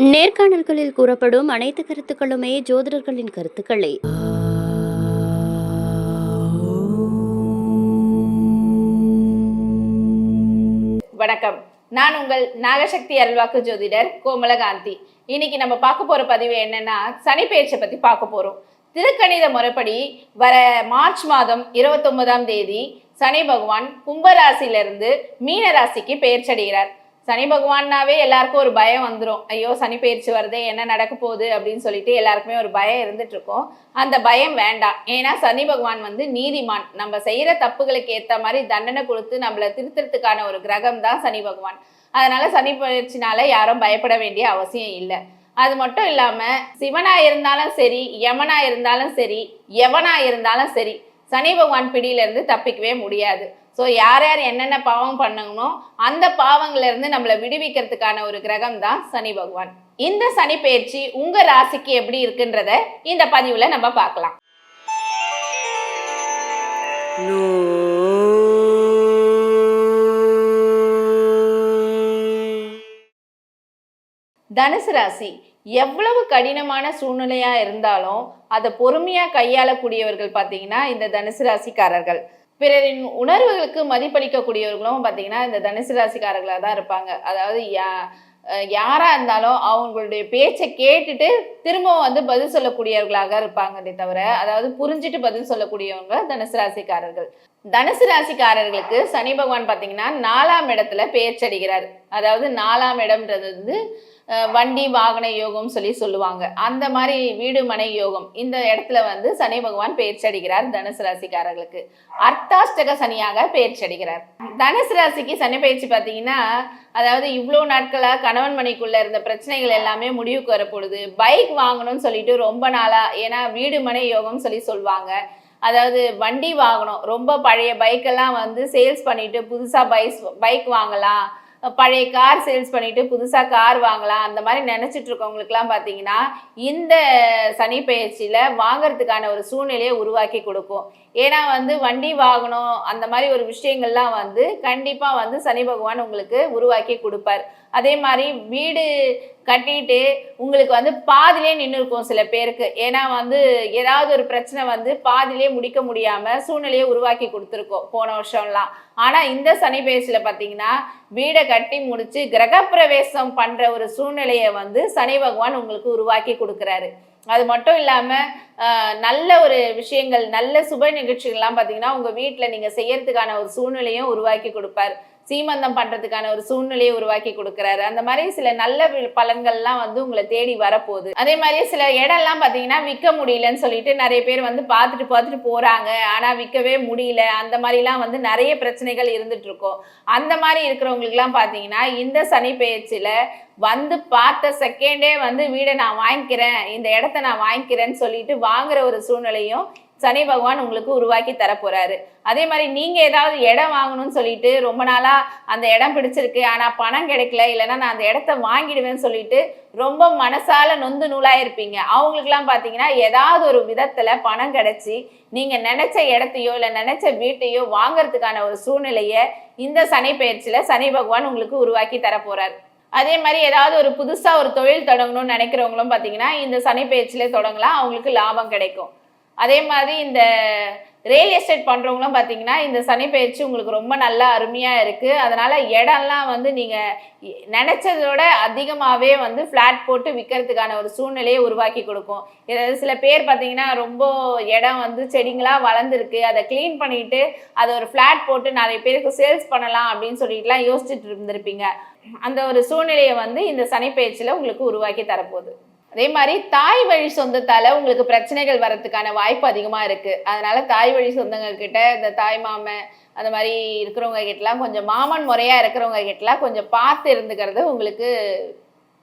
நேர்காணல்களில் கூறப்படும் அனைத்து கருத்துக்களுமே ஜோதிடர்களின் கருத்துக்களே. வணக்கம். நான் உங்கள் நாகசக்தி அருள்வாக்கு ஜோதிடர் கோமலகாந்தி. இன்னைக்கு நம்ம பார்க்க போற பதிவு என்னன்னா சனி பெயர்ச்சியை பத்தி பார்க்க போறோம். திருக்கணித முறைப்படி வர மார்ச் மாதம் இருபத்தொன்பதாம் தேதி சனி பகவான் கும்பராசியிலிருந்து மீன ராசிக்கு பெயர்ச்சடைகிறார் சனி பகவான்னாவே எல்லாருக்கும் ஒரு பயம் வந்துடும் ஐயோ சனி பயிற்சி வருதே என்ன நடக்க போகுது அப்படின்னு சொல்லிட்டு எல்லாருக்குமே ஒரு பயம் இருந்துட்டு இருக்கும் அந்த பயம் வேண்டாம். ஏன்னா சனி பகவான் வந்து நீதிமான். நம்ம செய்யற தப்புகளுக்கு ஏத்த மாதிரி தண்டனை கொடுத்து நம்மளை திருத்தறதுக்கான ஒரு கிரகம் தான் சனி பகவான். அதனால சனி பயிற்சினால யாரும் பயப்பட வேண்டிய அவசியம் இல்லை. அது மட்டும் இல்லாம சிவனா இருந்தாலும் சரி யமனா இருந்தாலும் சரி எவனா இருந்தாலும் சரி சனி பகவான் பிடியிலிருந்து தப்பிக்கவே முடியாது. ஸோ யார் யார் என்னென்ன பாவம் பண்ணணுமோ அந்த பாவங்கள்லேருந்து நம்மளை விடுவிக்கிறதுக்கான ஒரு கிரகம் தான் சனி பகவான். இந்த சனி பயிற்சி உங்கள் ராசிக்கு எப்படி இருக்குன்றத இந்த பதிவில் நம்ம பார்க்கலாம். தனுசு ராசி எவ்வளவு கடினமான சூழ்நிலையா இருந்தாலும் அதை பொறுமையா கையாளக்கூடியவர்கள் பார்த்தீங்கன்னா இந்த தனுசு ராசிக்காரர்கள். பிறரின் உணர்வுகளுக்கு மதிப்பளிக்கக்கூடியவர்களும் பார்த்தீங்கன்னா இந்த தனுசு ராசிக்காரர்களாக தான் இருப்பாங்க. அதாவது யா யாராக இருந்தாலும் அவங்களுடைய பேச்சை கேட்டுட்டு திரும்பவும் வந்து பதில் சொல்லக்கூடியவர்களாக இருப்பாங்களே தவிர அதாவது புரிஞ்சுட்டு பதில் சொல்லக்கூடியவங்க தனுசு ராசிக்காரர்கள். தனுசு ராசிக்காரர்களுக்கு சனி பகவான் பார்த்தீங்கன்னா நாலாம் இடத்துல பெயர்ச்சடிகிறார் அதாவது நாலாம் இடம்ன்றது வந்து வண்டி வாகன யோகம் சொல்லி சொல்லுவாங்க. அந்த மாதிரி வீடு மனை யோகம் இந்த இடத்துல வந்து சனி பகவான் பெயர்ச்சடிகிறார் தனுசு ராசிக்காரர்களுக்கு. அர்த்தாஷ்டக சனியாக பெயர்ச்சடிகிறார் தனுசு ராசிக்கு சனி பயிற்சி பார்த்தீங்கன்னா அதாவது இவ்வளோ நாட்களாக கணவன் மனைக்குள்ள இருந்த பிரச்சனைகள் எல்லாமே முடிவுக்கு வரப்போகுது. பைக் வாங்கணும்னு சொல்லிட்டு ரொம்ப நாளா ஏன்னா வீடு மனை யோகம் சொல்லி சொல்லுவாங்க. அதாவது வண்டி வாங்கணும். ரொம்ப பழைய பைக்கெல்லாம் வந்து சேல்ஸ் பண்ணிட்டு புதுசாக பைஸ் பைக் வாங்கலாம். பழைய கார் சேல்ஸ் பண்ணிட்டு புதுசாக கார் வாங்கலாம். அந்த மாதிரி நினச்சிட்டு இருக்கவங்களுக்குலாம் பார்த்தீங்கன்னா இந்த சனி பயிற்சியில் வாங்கிறதுக்கான ஒரு சூழ்நிலையை உருவாக்கி கொடுக்கும். ஏன்னா வந்து வண்டி வாகனம் அந்த மாதிரி ஒரு விஷயங்கள்லாம் வந்து கண்டிப்பாக வந்து சனி பகவான் உங்களுக்கு உருவாக்கி கொடுப்பார். அதே மாதிரி வீடு கட்டிட்டு உங்களுக்கு வந்து பாதிலே நின்று இருக்கும் சில பேருக்கு. ஏன்னா வந்து ஏதாவது ஒரு பிரச்சனை வந்து பாதிலே முடிக்க முடியாமல் சூழ்நிலையை உருவாக்கி கொடுத்துருக்கோம் போன வருஷம்லாம். ஆனால் இந்த சனி பேச்சில் பார்த்தீங்கன்னா வீடை கட்டி முடிச்சு கிரகப்பிரவேசம் பண்ணுற ஒரு சூழ்நிலையை வந்து சனி பகவான் உங்களுக்கு உருவாக்கி கொடுக்குறாரு. அது மட்டும் இல்லாமல் நல்ல ஒரு விஷயங்கள் நல்ல சுப நிகழ்ச்சிகள்லாம் பார்த்தீங்கன்னா உங்கள் வீட்டில் நீங்கள் செய்யறதுக்கான ஒரு சூழ்நிலையும் உருவாக்கி கொடுப்பார். சீமந்தம் பண்ணுறதுக்கான ஒரு சூழ்நிலையை உருவாக்கி கொடுக்குறாரு. அந்த மாதிரி சில நல்ல பலன்கள்லாம் வந்து உங்களை தேடி வரப்போகுது. அதே மாதிரி சில இடம்லாம் பார்த்தீங்கன்னா விற்க முடியலன்னு சொல்லிட்டு நிறைய பேர் வந்து பார்த்துட்டு பார்த்துட்டு போகிறாங்க ஆனால் விற்கவே முடியல. அந்த மாதிரிலாம் வந்து நிறைய பிரச்சனைகள் இருந்துட்டு இருக்கும் அந்த மாதிரி இருக்கிறவங்களுக்குலாம் பார்த்தீங்கன்னா இந்த சனி பெயர்ச்சியில் வந்து பார்த்த செகண்டே வந்து வீடை நான் வாங்கிக்கிறேன். இந்த இடத்த நான் வாங்கிக்கிறேன்னு சொல்லிட்டு வாங்குற ஒரு சூழ்நிலையும் சனி பகவான் உங்களுக்கு உருவாக்கி தரப்போறாரு. அதே மாதிரி நீங்க ஏதாவது இடம் வாங்கணும்னு சொல்லிட்டு ரொம்ப நாளா அந்த இடம் பிடிச்சிருக்கு. ஆனா பணம் கிடைக்கல. இல்லைன்னா நான் அந்த இடத்த வாங்கிடுவேன்னு சொல்லிட்டு ரொம்ப மனசால நொந்து நூலாயிருப்பீங்க. அவங்களுக்குலாம் பார்த்தீங்கன்னா ஏதாவது ஒரு விதத்துல பணம் கிடைச்சி நீங்க நினைச்ச இடத்தையோ இல்லை நினைச்ச வீட்டையோ வாங்கறதுக்கான ஒரு சூழ்நிலையை இந்த சனி பயிற்சியில சனி பகவான் உங்களுக்கு உருவாக்கி தரப்போறாரு. அதே மாதிரி ஏதாவது ஒரு புதுசா ஒரு தொழில் தொடங்கணும்னு நினைக்கிறவங்களும் பார்த்தீங்கன்னா இந்த சனி பயிற்சியிலே தொடங்கலாம். அவங்களுக்கு லாபம் கிடைக்கும். அதே மாதிரி இந்த ரியல் எஸ்டேட் பண்ணுறவங்களாம் பார்த்தீங்கன்னா இந்த சனி பயிற்சி உங்களுக்கு ரொம்ப நல்லா அருமையாக இருக்குது அதனால் இடம்லாம் வந்து நீங்கள் நினச்சதோட அதிகமாகவே வந்து ஃப்ளாட் போட்டு விற்கிறதுக்கான ஒரு சூழ்நிலையை உருவாக்கி கொடுக்கும். இதாவது சில பேர் பார்த்தீங்கன்னா ரொம்ப இடம் வந்து செடிங்களாக வளர்ந்துருக்கு. அதை க்ளீன் பண்ணிட்டு அதை ஒரு ஃப்ளாட் போட்டு நிறைய பேருக்கு சேல்ஸ் பண்ணலாம் அப்படின்னு சொல்லிட்டுலாம் யோசிச்சுட்டு இருந்திருப்பீங்க. அந்த ஒரு சூழ்நிலையை வந்து இந்த சனி பயிற்சியில் உங்களுக்கு உருவாக்கி தரப்போகுது. அதே மாதிரி தாய் வழி சொந்தத்தால உங்களுக்கு பிரச்சனைகள் வரதுக்கான வாய்ப்பு அதிகமா இருக்கு. அதனால தாய் வழி சொந்தங்க கிட்ட இந்த தாய் மாமன் அந்த மாதிரி இருக்கிறவங்க கிட்டலாம் கொஞ்சம் மாமன் முறையா இருக்கிறவங்க கிட்டலாம் கொஞ்சம் பார்த்து இருந்துக்கிறது உங்களுக்கு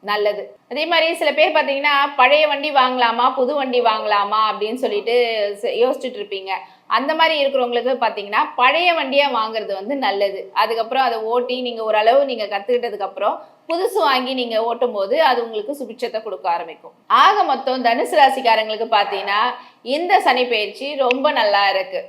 நல்லது. அதே மாதிரி சில பேர் பார்த்தீங்கன்னா பழைய வண்டி வாங்கலாமா புது வண்டி வாங்கலாமா அப்படின்னு சொல்லிட்டு யோசிச்சுட்டு இருப்பீங்க. அந்த மாதிரி இருக்கிறவங்களுக்கு பார்த்தீங்கன்னா பழைய வண்டியாக வாங்குறது வந்து நல்லது. அதுக்கப்புறம் அதை ஓட்டி நீங்கள் ஓரளவு நீங்கள் கற்றுக்கிட்டதுக்கப்புறம் புதுசு வாங்கி நீங்கள் ஓட்டும் போது அது உங்களுக்கு சுபிட்சத்தை கொடுக்க ஆரம்பிக்கும். ஆக மொத்தம் தனுசு ராசிக்காரங்களுக்கு பார்த்தீங்கன்னா இந்த சனி பயிற்சி ரொம்ப நல்லா இருக்கு.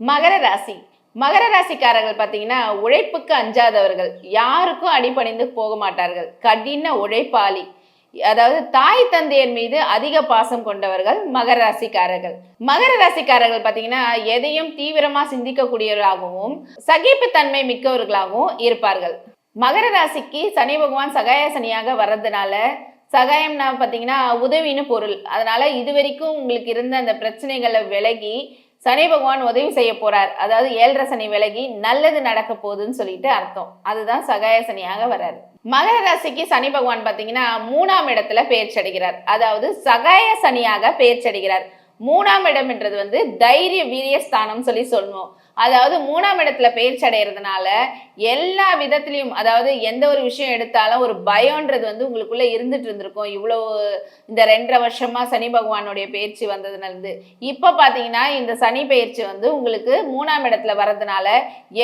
மகர ராசி. மகர ராசிக்காரர்கள் பார்த்தீங்கன்னா உழைப்புக்கு அஞ்சாதவர்கள். யாருக்கும் அடிபணிந்து போக மாட்டார்கள். கடின உழைப்பாளி. அதாவது தாய் தந்தையர் மீது அதிக பாசம் கொண்டவர்கள் மகர ராசிக்காரர்கள். மகர ராசிக்காரர்கள் பார்த்தீங்கன்னா எதையும் தீவிரமாக சிந்திக்கக்கூடியவர்களாகவும் சகிப்புத்தன்மை மிக்கவர்களாகவும் இருப்பார்கள். மகர ராசிக்கு சனி பகவான் சகாய சனியாக வர்றதுனால சகாயம்னா பார்த்தீங்கன்னா உதவின்னு பொருள். அதனால இது வரைக்கும் உங்களுக்கு இருந்த அந்த பிரச்சனைகளை விலகி சனி பகவான் உதவி செய்ய போறார். அதாவது ஏழரை சனி விலகி நல்லது நடக்க போகுதுன்னு சொல்லிட்டு அர்த்தம். அதுதான் சகாய சனியாக வர்றாரு மகர ராசிக்கு சனி பகவான் பார்த்தீங்கன்னா மூணாம் இடத்துல பெயர்ச்சடைகிறார் அதாவது சகாய சனியாக பெயர்ச்சடைகிறார் மூணாம் இடம்ன்றது வந்து தைரிய வீரிய ஸ்தானம் சொல்லி சொல்லணும் அதாவது மூணாம் இடத்துல பயிற்சி அடைகிறதுனால எல்லா விதத்துலையும் அதாவது எந்த ஒரு விஷயம் எடுத்தாலும் ஒரு பயம்ன்றது வந்து உங்களுக்குள்ள இருந்துட்டு இருந்திருக்கும். இவ்வளோ இந்த ரெண்டரை வருஷமா சனி பகவானுடைய பயிற்சி வந்ததுல இருந்து. இப்போ பார்த்தீங்கன்னா இந்த சனி பயிற்சி வந்து உங்களுக்கு மூணாம் இடத்துல வர்றதுனால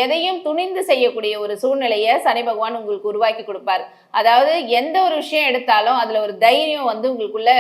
எதையும் துணிந்து செய்யக்கூடிய ஒரு சூழ்நிலையை சனி பகவான் உங்களுக்கு உருவாக்கி கொடுப்பார். அதாவது எந்த ஒரு விஷயம் எடுத்தாலும் அதுல ஒரு தைரியம் வந்து உங்களுக்குள்ள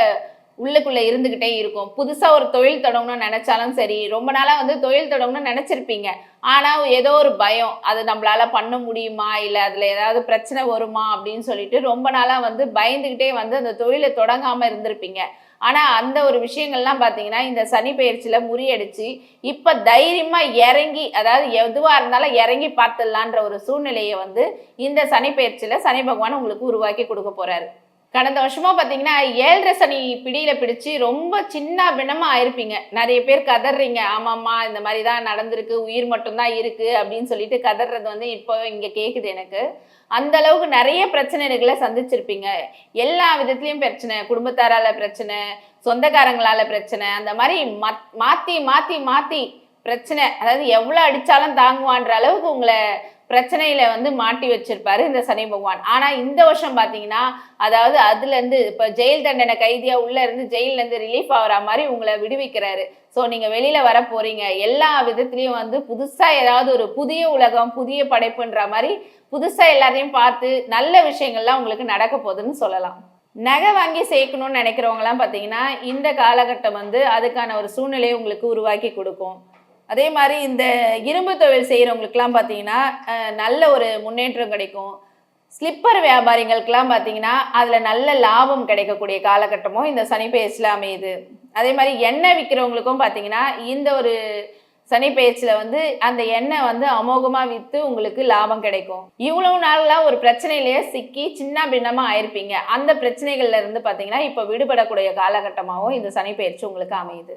உள்ளுக்குள்ளே இருந்துக்கிட்டே இருக்கும். புதுசாக ஒரு தொழில் தொடங்கணும்னு நினைச்சாலும் சரி ரொம்ப நாளாக வந்து தொழில் தொடங்கணும்னு நினச்சிருப்பீங்க. ஆனால் ஏதோ ஒரு பயம் அது நம்மளால் பண்ண முடியுமா? இல்லை அதில் ஏதாவது பிரச்சனை வருமா? அப்படின்னு சொல்லிட்டு ரொம்ப நாளாக வந்து பயந்துக்கிட்டே வந்து அந்த தொழிலை தொடங்காமல் இருந்திருப்பீங்க. ஆனால் அந்த ஒரு விஷயங்கள்லாம் பார்த்தீங்கன்னா இந்த சனி பயிற்சியில் முறியடிச்சு இப்போ தைரியமாக இறங்கி அதாவது எதுவாக இருந்தாலும் இறங்கி பார்த்துடலான்ற ஒரு சூழ்நிலையை வந்து இந்த சனி பயிற்சியில் சனி பகவான் உங்களுக்கு உருவாக்கி கொடுக்க போகிறாரு கடந்த வருஷமா பார்த்தீங்கன்னா ஏழரை சனி பிடியில பிடிச்சு ரொம்ப சின்ன பின்னமா ஆயிருப்பீங்க. நிறைய பேர் கதறீங்க ஆமாம்மா இந்த மாதிரி தான் நடந்திருக்கு. உயிர் மட்டும்தான் இருக்கு அப்படின்னு சொல்லிட்டு கதறது வந்து இப்போ இங்க கேக்குது எனக்கு. அந்த அளவுக்கு நிறைய பிரச்சனைகளை சந்திச்சிருப்பீங்க. எல்லா விதத்துலயும் பிரச்சனை. குடும்பத்தாரால பிரச்சனை சொந்தக்காரங்களால பிரச்சனை. அந்த மாதிரி மத்- மாத்தி மாத்தி மாத்தி பிரச்சனை. அதாவது எவ்வளவு அடிச்சாலும் தாங்குவான்ற அளவுக்கு உங்களை பிரச்சனையில வந்து மாட்டி வச்சிருப்பாரு இந்த சனி பகவான். ஆனா இந்த வருஷம் பாத்தீங்கன்னா அதாவது அதுல இருந்து இப்ப ஜெயில் தண்டனை கைதியா உள்ள இருந்து ஜெயில இருந்து ரிலீஃப் ஆகுற மாதிரி உங்களை விடுவிக்கிறாரு. ஸோ நீங்க வெளியில வர போறீங்க. எல்லா விதத்துலயும் வந்து புதுசா ஏதாவது ஒரு புதிய உலகம் புதிய படைப்புன்ற மாதிரி புதுசா எல்லாரையும் பார்த்து நல்ல விஷயங்கள்லாம் உங்களுக்கு நடக்க போகுதுன்னு சொல்லலாம். நகை வாங்கி சேர்க்கணும்னு நினைக்கிறவங்களாம் பார்த்தீங்கன்னா இந்த காலகட்டம் வந்து அதுக்கான ஒரு சூழ்நிலையை உங்களுக்கு உருவாக்கி கொடுக்கும். அதே மாதிரி இந்த இரும்பு தொழில் செய்கிறவங்களுக்குலாம் பார்த்தீங்கன்னா நல்ல ஒரு முன்னேற்றம் கிடைக்கும். ஸ்லிப்பர் வியாபாரிகளுக்கெல்லாம் பார்த்தீங்கன்னா அதில் நல்ல லாபம் கிடைக்கக்கூடிய காலகட்டமும் இந்த சனிப்பெயர்ச்சியில் அமையுது. அதே மாதிரி எண்ணெய் விற்கிறவங்களுக்கும் பார்த்தீங்கன்னா இந்த ஒரு சனி வந்து அந்த எண்ணெய் வந்து அமோகமாக விற்று உங்களுக்கு லாபம் கிடைக்கும். இவ்வளவு நாள்லாம் ஒரு பிரச்சனையிலேயே சிக்கி சின்ன பின்னமாக ஆயிருப்பீங்க. அந்த பிரச்சனைகள்ல இருந்து பார்த்தீங்கன்னா இப்போ விடுபடக்கூடிய காலகட்டமாகவும் இந்த சனி உங்களுக்கு அமையுது.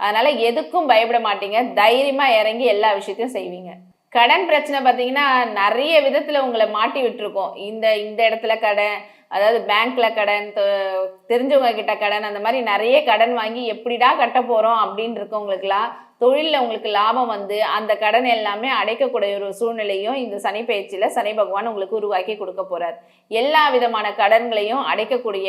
அதனால எதுக்கும் பயப்பட மாட்டீங்க. தைரியமா இறங்கி எல்லா விஷயத்தையும் செய்வீங்க. கடன் பிரச்சனை பார்த்தீங்கன்னா நிறைய விதத்தில் உங்களை மாட்டி விட்டுருக்கோம். இந்த இந்த இடத்துல கடன் அதாவது பேங்க்ல கடன் தெரிஞ்சவங்க கிட்ட கடன் அந்த மாதிரி நிறைய கடன் வாங்கி எப்படிடா கட்ட போகிறோம் அப்படின்னு இருக்கவங்களுக்குலாம் தொழிலில் உங்களுக்கு லாபம் வந்து அந்த கடன் எல்லாமே அடைக்கக்கூடிய ஒரு சூழ்நிலையும் இந்த சனி பயிற்சியில் சனி பகவான் உங்களுக்கு உருவாக்கி கொடுக்க போகிறார் எல்லா விதமான கடன்களையும் அடைக்கக்கூடிய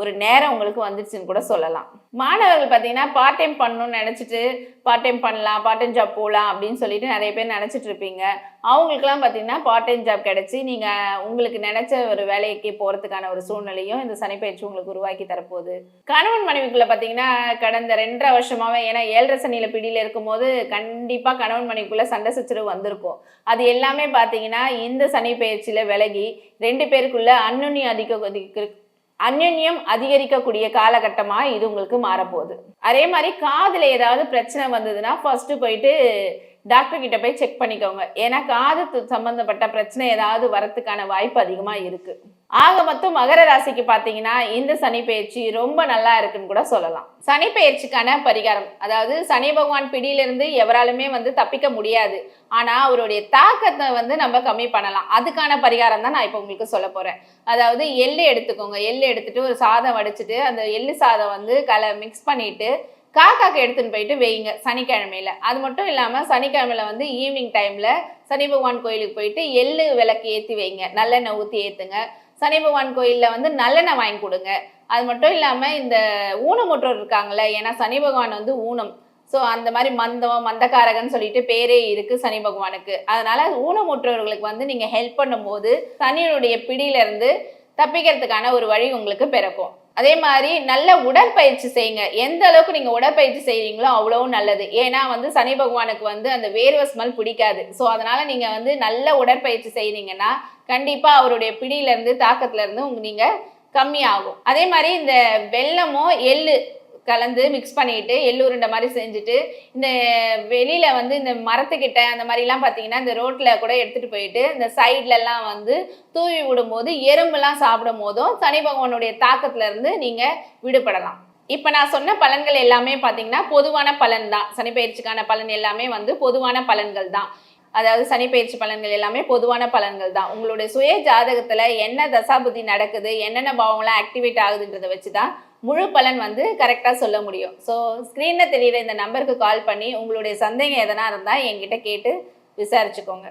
ஒரு நேரம் உங்களுக்கு வந்துருச்சுன்னு கூட சொல்லலாம். மாணவர்கள் பார்த்தீங்கன்னா பார்ட் டைம் பண்ணணும்னு நினச்சிட்டு பார்ட் டைம் பண்ணலாம் பார்ட் டைம் ஜாப் போகலாம் அப்படின்னு சொல்லிட்டு நிறைய பேர் நினச்சிட்டு இருப்பீங்க. அவங்களுக்குலாம் பார்த்தீங்கன்னா பார்ட் டைம் ஜாப் கிடச்சி நீங்கள் உங்களுக்கு நினச்ச ஒரு வேலைக்கு போகிறதுக்கான ஒரு சூழ்நிலையும் இந்த சனிப்பயிற்சி உங்களுக்கு உருவாக்கி தரப்போகுது. கணவன் மனைவிக்குள்ளே பார்த்தீங்கன்னா கடந்த ரெண்டரை வருஷமாகவே ஏன்னா ஏழரை சனியில் பிடியில் இருக்கும்போது கண்டிப்பாக கணவன் மனைவிக்குள்ளே சண்டை சச்சரவு வந்திருக்கும். அது எல்லாமே பார்த்தீங்கன்னா இந்த சனி விலகி ரெண்டு பேருக்குள்ள அந்யுன்யம் அதிக அந்யுன்யம் அதிகரிக்கக்கூடிய காலகட்டமாக இது உங்களுக்கு மாறப்போகுது. அதே மாதிரி காதில் ஏதாவது பிரச்சனை வந்ததுன்னா ஃபஸ்ட்டு போயிட்டு டாக்டர் கிட்ட போய் செக் பண்ணிக்கோங்க. ஏன்னா காது சம்பந்தப்பட்ட பிரச்சனை ஏதாவது வரத்துக்கான வாய்ப்பு அதிகமா இருக்கு. ஆக மொத்தம் மகர ராசிக்கு பார்த்தீங்கன்னா இந்த சனி பயிற்சி ரொம்ப நல்லா இருக்குன்னு கூட சொல்லலாம். சனி பயிற்சிக்கான பரிகாரம் அதாவது சனி பகவான் பிடியிலிருந்து எவராலுமே வந்து தப்பிக்க முடியாது. ஆனால் அவருடைய தாக்கத்தை வந்து நம்ம கம்மி பண்ணலாம். அதுக்கான பரிகாரம் தான் நான் இப்போ உங்களுக்கு சொல்ல போகிறேன் அதாவது எள்ளு எடுத்துக்கோங்க. எள்ளு எடுத்துட்டு ஒரு சாதம் வடிச்சிட்டு அந்த எள்ளு சாதம் வந்து கலை மிக்ஸ் பண்ணிட்டு காக்காக்கு எடுத்துன்னு போயிட்டு வைங்க சனிக்கிழமையில. அது மட்டும் இல்லாம சனிக்கிழமையில வந்து ஈவினிங் டைம்ல சனி பகவான் கோயிலுக்கு போயிட்டு எள்ளு விளக்கு ஏத்தி வைங்க. நல்லெண்ணெய் ஊத்தி ஏத்துங்க. சனி பகவான் கோயில்ல வந்து நல்லெண்ணெய் வாங்கி கொடுங்க. அது மட்டும் இல்லாம இந்த ஊனமுற்றோர் இருக்காங்கல்ல ஏன்னா சனி பகவான் வந்து ஊனம். ஸோ அந்த மாதிரி மந்தம் மந்தக்காரகன்னு சொல்லிட்டு பேரே இருக்கு சனி பகவானுக்கு. அதனால ஊனமுற்றோர்களுக்கு வந்து நீங்க ஹெல்ப் பண்ணும்போது சனியினுடைய பிடியிலேருந்து தப்பிக்கிறதுக்கான ஒரு வழி உங்களுக்கு பிறக்கும். அதே மாதிரி நல்ல உடற்பயிற்சி செய்யுங்க. எந்த அளவுக்கு நீங்க உடற்பயிற்சி செய்கிறீங்களோ அவ்வளவு நல்லது. ஏன்னா வந்து சனி பகவானுக்கு வந்து அந்த வேர்வை ஸ்மெல் பிடிக்காது. ஸோ அதனால நீங்க வந்து நல்ல உடற்பயிற்சி செய்கிறீங்கன்னா கண்டிப்பா அவருடைய பிடியில இருந்து தாக்கத்துல இருந்து உங்க நீங்க கம்மியாகும். அதே மாதிரி இந்த வெள்ளமோ எள்ளு கலந்து மிக்ஸ் பண்ணிட்டு எள்ளுருண்டை மாதிரி செஞ்சுட்டு இந்த வெளியில வந்து இந்த மரத்துக்கிட்ட அந்த மாதிரிலாம் பார்த்தீங்கன்னா இந்த ரோட்ல கூட எடுத்துட்டு போயிட்டு இந்த சைட்லலாம் வந்து தூவி விடும்போது எறும்புலாம் சாப்பிடும் போதும் சனி பகவானுடைய தாக்கத்துல இருந்து நீங்க விடுபடலாம். இப்போ நான் சொன்ன பலன்கள் எல்லாமே பார்த்தீங்கன்னா பொதுவான பலன் தான். சனிப்பெயர்ச்சிக்கான பலன் எல்லாமே வந்து பொதுவான பலன்கள் தான். அதாவது சனிப்பெயர்ச்சி பலன்கள் எல்லாமே பொதுவான பலன்கள் தான். உங்களுடைய சுய ஜாதகத்தில் என்ன தசாபுத்தி நடக்குது என்னென்ன பாவங்களாம் ஆக்டிவேட் ஆகுதுன்றதை வச்சு தான் முழு பலன் வந்து கரெக்டாக சொல்ல முடியும். ஸோ ஸ்க்ரீனில் தெரியிற இந்த நம்பருக்கு கால் பண்ணி உங்களுடைய சந்தேகம் எதனா இருந்தால் என்கிட்ட கேட்டு விசாரிச்சுக்கோங்க.